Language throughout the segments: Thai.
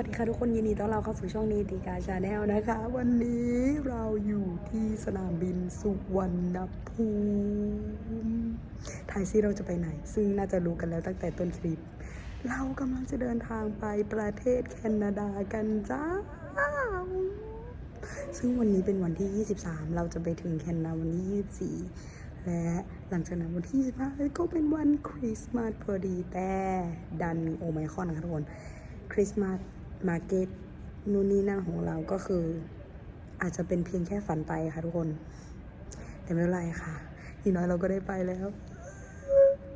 สวัสดีค่ะทุกคนยินดีต้อนรับเข้าสู่ช่องนีติกาชาแนลนะคะ วันนี้เราอยู่ที่สนามบินสุวรรณภูมิทายซิเราจะไปไหน ซึ่งน่าจะรู้กันแล้วตั้งแต่ต้นคลิป เรากำลังจะเดินทางไปประเทศแคนาดากันจ้า ซึ่งวันนี้เป็นวันที่ 23 เราจะไปถึงแคนาดาวันที่ 24 และหลังจากนั้นวันที่ 25 ก็เป็นวันคริสต์มาสพอดีแต่ดันโอไมคอนนะคะทุกคนคริสต์มาส มาร์เก็ตนู่นนี่นั่นของเราก็คือ อาจจะเป็นเพียงแค่ฝันไปค่ะทุกคน แต่ไม่เป็นไรค่ะอย่างน้อยเราก็ได้ไปแล้ว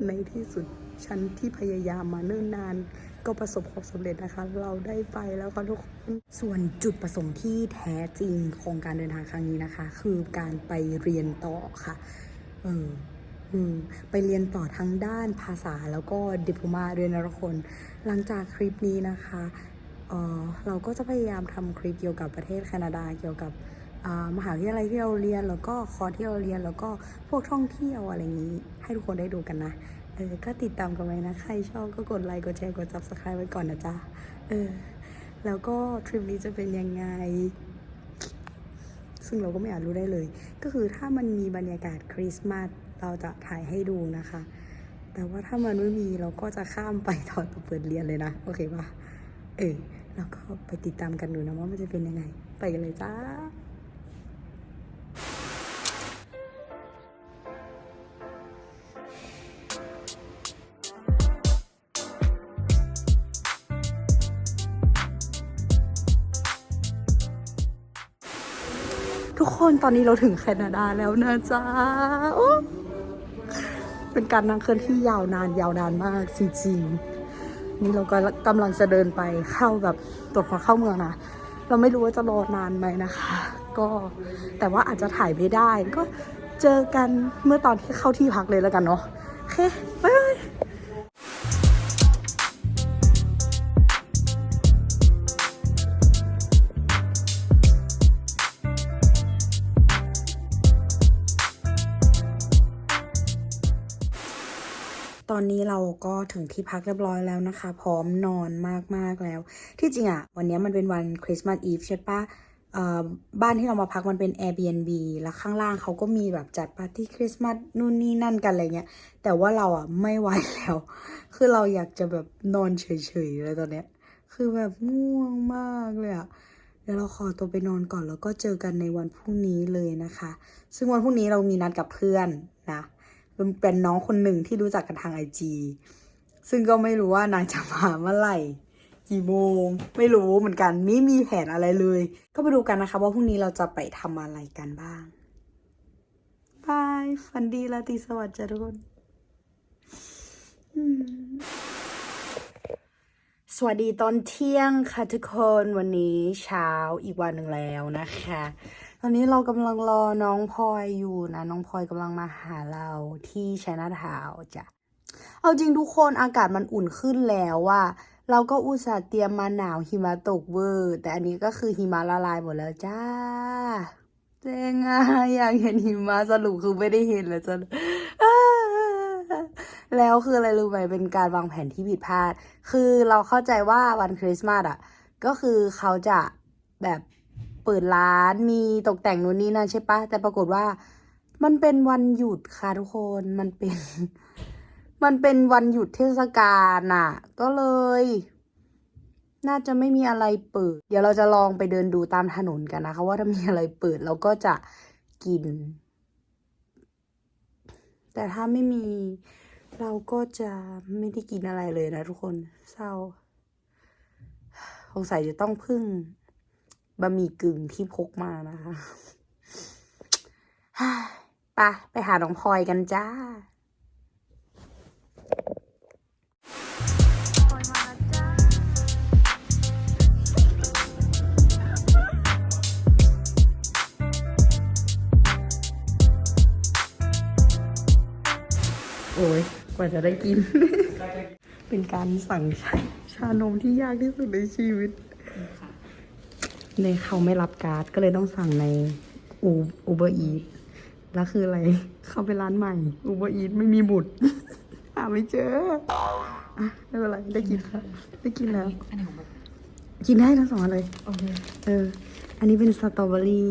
ในที่สุดฉันที่พยายามมาเนิ่นนาน ก็ประสบความสำเร็จนะคะ เราได้ไปแล้วค่ะทุกคนส่วนจุดประสงค์ที่แท้จริงของการเดินทางครั้งนี้นะคะ คือการไปเรียนต่อค่ะเออไปเรียนต่อทั้งด้านภาษาแล้วก็ดิปโลมาด้วยนะทุกคน หลังจากคลิปนี้นะคะ เออเราก็จะพยายามทำคลิปเกี่ยวกับประเทศแคนาดาเกี่ยวกับมหาวิทยาลัยที่เราเรียน แล้วก็คอร์สที่เราเรียน แล้วก็พวกท่องเที่ยวอะไรอย่างนี้ ให้ทุกคนได้ดูกันนะเออก็ติดตามกันไว้นะ ใครชอบก็กดไลค์กดแชร์กด subscribe ไว้ก่อนนะจ๊ะเออแล้วก็ทริปนี้จะเป็นยังไง ซึ่งเราก็ไม่อาจรู้ได้เลย ก็คือถ้ามันมีบรรยากาศคริสต์มาสเราจะถ่ายให้ดูนะคะ แต่ว่าถ้ามันไม่มีเราก็จะข้ามไปตอนเปิดเรียนเลยนะ โอเคปะเออ แล้วก็ไปติดตามกันดูนะว่ามันจะเป็นยังไง ไปกันเลยจ้าทุกคนตอนนี้เราถึงแคนาดาแล้วนะจ๊ะเป็นการนั่งเคลื่อนที่ยาวนานยาวนานมากจริงๆ นี่เราก็กำลังจะเดินไปเข้าแบบตรวจคนเข้าเมืองนะเราไม่รู้ว่าจะรอนานไหมนะคะ ก็แต่ว่าอาจจะถ่ายไม่ได้ ก็เจอกันเมื่อตอนที่เข้าที่พักเลยแล้วกันเนาะโอเคบ๊ายบาย นี้เราก็ถึงที่พักเรียบร้อยแล้วนะคะ พร้อมนอนมากๆแล้ว ที่จริงอะวันนี้มันเป็นวันคริสต์มาสอีฟใช่ปะบ้านที่เรามาพักมันเป็น Airbnb แล้วข้างล่างเขาก็มีแบบจัดปาร์ตี้คริสต์มาสนู่นนี่นั่นกันอะไรเงี้ย แต่ว่าเราอะไม่ไหวแล้ว คือเราอยากจะแบบนอนเฉยๆเลยตอนเนี้ย คือแบบง่วงมากเลยอะเดี๋ยวเราขอตัวไปนอนก่อนแล้วก็เจอกันในวันพรุ่งนี้เลยนะคะ ซึ่งวันพรุ่งนี้เรามีนัดกับเพื่อนนะ เป็นน้องคนหนึ่งที่รู้จักกันทางไอจีซึ่งก็ไม่รู้ว่านางจะมาเมื่อไหร่กี่โมง ไม่รู้เหมือนกันไม่มีแผนอะไรเลย ก็ไปดูกันนะคะ ว่าพรุ่งนี้เราจะไปทำอะไรกันบ้างบายฝันดีราตรีสวัสดิ์จ้ะทุกคนสวัสดีตอนเที่ยงค่ะทุกคนวันนี้เช้าอีกวันหนึ่งแล้วนะคะ ตอนนี้เรากำลังรอน้องพลอยอยู่นะน้องพลอยกำลังมาหาเราที่ชนะทาวจ้ะเอาจริงทุกคนอากาศมันอุ่นขึ้นแล้วว่าเราก็อุตส่าห์เตรียมมาหนาวหิมะตกเวอร์ แต่อันนี้ก็คือหิมะละลายหมดแล้วจ้าเจ๊งอะอยากเห็นหิมะสรุปคือไม่ได้เห็นแล้วจ้ะแล้วคืออะไรรู้ไหมเป็นการวางแผนที่ผิดพลาด คือเราเข้าใจว่าวันคริสต์มาสอะ ก็คือเขาจะแบบ เปิดร้านมีตกแต่งนู่นนี่นั่นใช่ปะแต่ปรากฏว่า มันเป็นวันหยุดค่ะทุกคนมันเป็น มันเป็นวันหยุดเทศกาลน่ะ ก็เลย น่าจะไม่มีอะไรเปิด เดี๋ยวเราจะลองไปเดินดูตามถนนกันนะคะว่าถ้ามีอะไรเปิดเราก็จะกิน แต่ถ้าไม่มีเราก็จะไม่ได้กินอะไรเลยนะทุกคนเศร้าสงสัยจะต้องพึ่ง บะหมี่กึ่งที่พกมานะคะไปไปหาน้องพลอยกันจ้าพลอยมาแล้วจ้าโอ้ยกว่าจะได้กิน เป็นการสั่งชาชานมที่ยากที่สุดในชีวิต ในเขาไม่รับการ์ดก็เลยต้องสั่งในอูอูเบอร์อีทแล้วคืออะไร เข้าไปร้านใหม่อูเบอร์อีทไม่มีบุตรหาไม่เจออะไม่เป็นไรได้กินค่ะได้กินแล้ว อันนี้ของแบบกินได้ทั้งสองอันเลยโอเคเออ อันนี้เป็นสตรอเบอรี่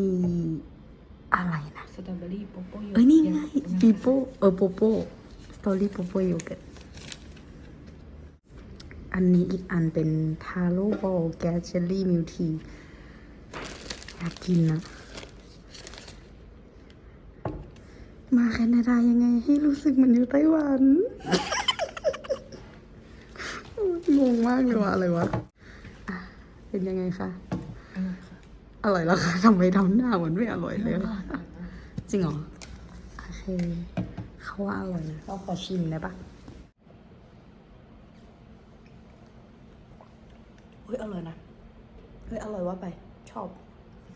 อะไรนะสตรอเบอรี่โปโป้โยเอ้ยนี่ไงยังปีโป้เออโปโป้สตอรี่โปโป้โยเกิร์ตอันนี้อีกอันเป็นทาโร่บอลแกสเจลลี่มิลที อยากกินนะมาแคนาดายังไงให้รู้สึกเหมันอยู่ไต้หวันงงมากเลยว่าอะไรวะอะเป็นยังไงคะอร่อยค่ะอร่อยแล้วคะทำไมทำหน้าเหมือนไม่อร่อยเลยจริงเหรอโอเคเขาว่าอร่อยนะเราขอชิมได้ปะเฮ้ยอร่อยนะเฮ้ยอร่อยว่าไปชอบ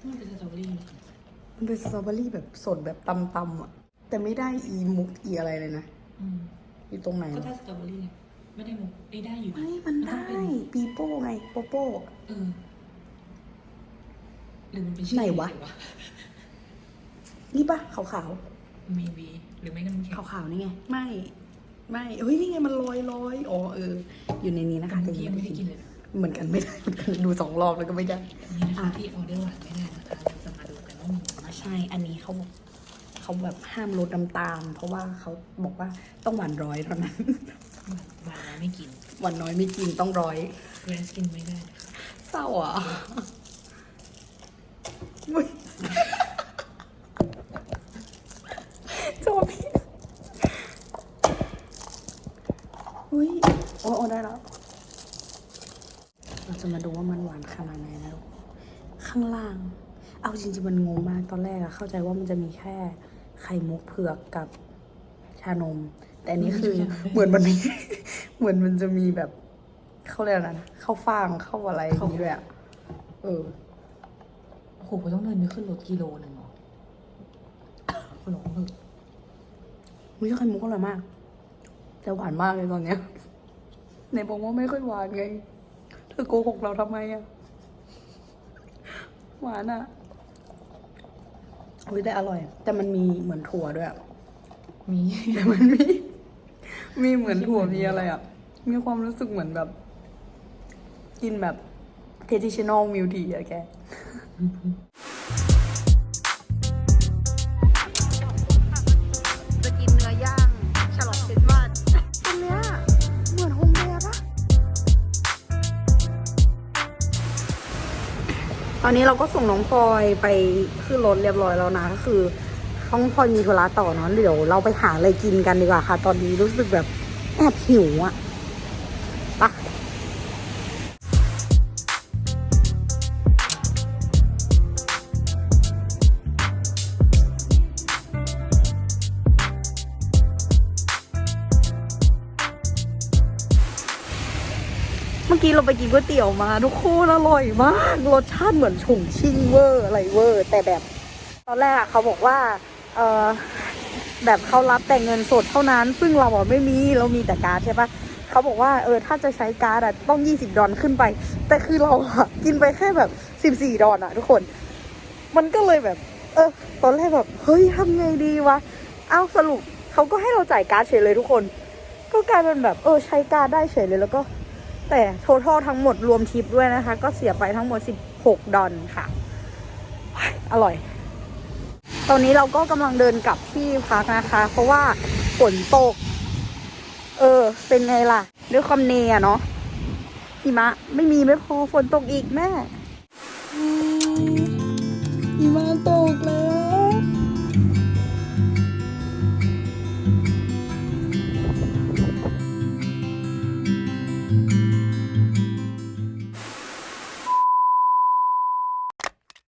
มันเป็นสตรอเบอรี่มันเป็นสตรอเบอรี่แบบสดแบบตำๆอะ แต่ไม่ได้อีมุกอีอะไรเลยนะอืมอยู่ตรงไหนก็ได้สตรอเบอรี่ไงไม่ได้มุกได้ได้อยู่ะไม่มันต้อได้งเป็นปีโป้ไงโปโป้เออหรือมันเป็นชื่อไหนวะนี่ปะขาวมีบีหรือไม่ก็มันแข็งๆขาวๆนี่ไง ไม่ ไม่เฮ้ยนี่ไงมันลอยลอยๆอ๋อเออ อยู่ในนี้นะคะเมื่แต่อกี้ยัยังงไม่ไม่ได้ได้กิกินนเลยนะ เหมือนกันไม่ได้เหมือนกันดูสองรอบแล้วก็ไม่ได้อันนี้นะคะที่ออเดอร์หวานไม่ได้นะคะเราจะมาดูกันว่ามีอะไรใช่ อันนี้เขาเขาแบบห้ามลดน้ำตาล เพราะว่าเขาบอกว่าต้องหวานร้อยเท่านั้น หวานแล้วไม่กินหวานน้อยไม่กินต้องร้อย เรสกินไม่ได้นะคะเศร้าอะอุ๊ยจบพี่อุ้ยโอ้โอ้ได้แล้วเรา จะมาดูว่ามันหวานขนาดไหนนะลูกข้างล่าง เอาจริงๆมันงงมากตอนแรกอะเข้าใจว่ามันจะมีแค่ไข่มุกเผือกกับชานม แต่อันนี้คือเหมือนมันมีเหมือนมันจะมีแบบเขาเรียกอะไรนะข้าวฟ่างข้าวอะไรอย่างนี้ด้วยอะเออโอ้โหต้องเดินไปขึ้นรถกิโลหนึ่งเหรอหลงเหอะอุ้ยไข่มุกอร่อยมาก แต่หวานมากเลยตอนเนี้ยไหนบอกว่าไม่ค่อยหวานไงเธอโกหกเราทำไมอะหวานอะอุ้ยแต่อร่อย แต่มันมีเหมือนถั่วด้วยอะมีแต่มันมี มีเหมือนถั่วมีอะไรอะมีความรู้สึกเหมือนแบบ กินแบบ traditional milk tea อะแก ตอนนี้เราก็ส่งน้องพลอยไปขึ้นรถเรียบร้อยแล้วนะก็คือน้องพลอยมีธุระต่อเนาะเดี๋ยวเราไปหาอะไรกินกันดีกว่าค่ะ ตอนนี้รู้สึกแบบแอบหิวอะไปะ เมื่อกี้เราไปกินก๋วยเตี๋ยวมา ทุกคนอร่อยมาก รสชาติเหมือนฉงชิ่งเวอร์อะไรเวอร์ แต่แบบ ตอนแรกเขาบอกว่าเออแบบเขารับแต่เงินสดเท่านั้น ซึ่งเราอะไม่มีเรามีแต่การ์ดใช่ปะเขาบอกว่าเออถ้าจะใช้การ์ดอะต้องยี่สิบดอลขึ้นไป แต่คือเราอะกินไปแค่แบบสิบสี่14 ดอลอะทุกคน มันก็เลยแบบ เออตอนแรกแบบเฮ้ยทำไงดีวะเอ้าสรุปเขาก็ให้เราจ่ายการ์ดเฉยเลยทุกคน ก็กลายเป็นแบบ เออใช้การ์ดได้เฉยเลยแล้วก็ แต่ทั้งทั้งหมดรวมทิปด้วยนะคะ ก็เสียไปทั้งหมด 16 ดอลค่ะ อร่อย ตอนนี้เราก็กำลังเดินกลับที่พักนะคะ เพราะว่าฝนตก เออ เป็นไงล่ะ ด้วยความเนอะเนาะหิมะ ไม่มีไม่พอฝนตกอีกแม่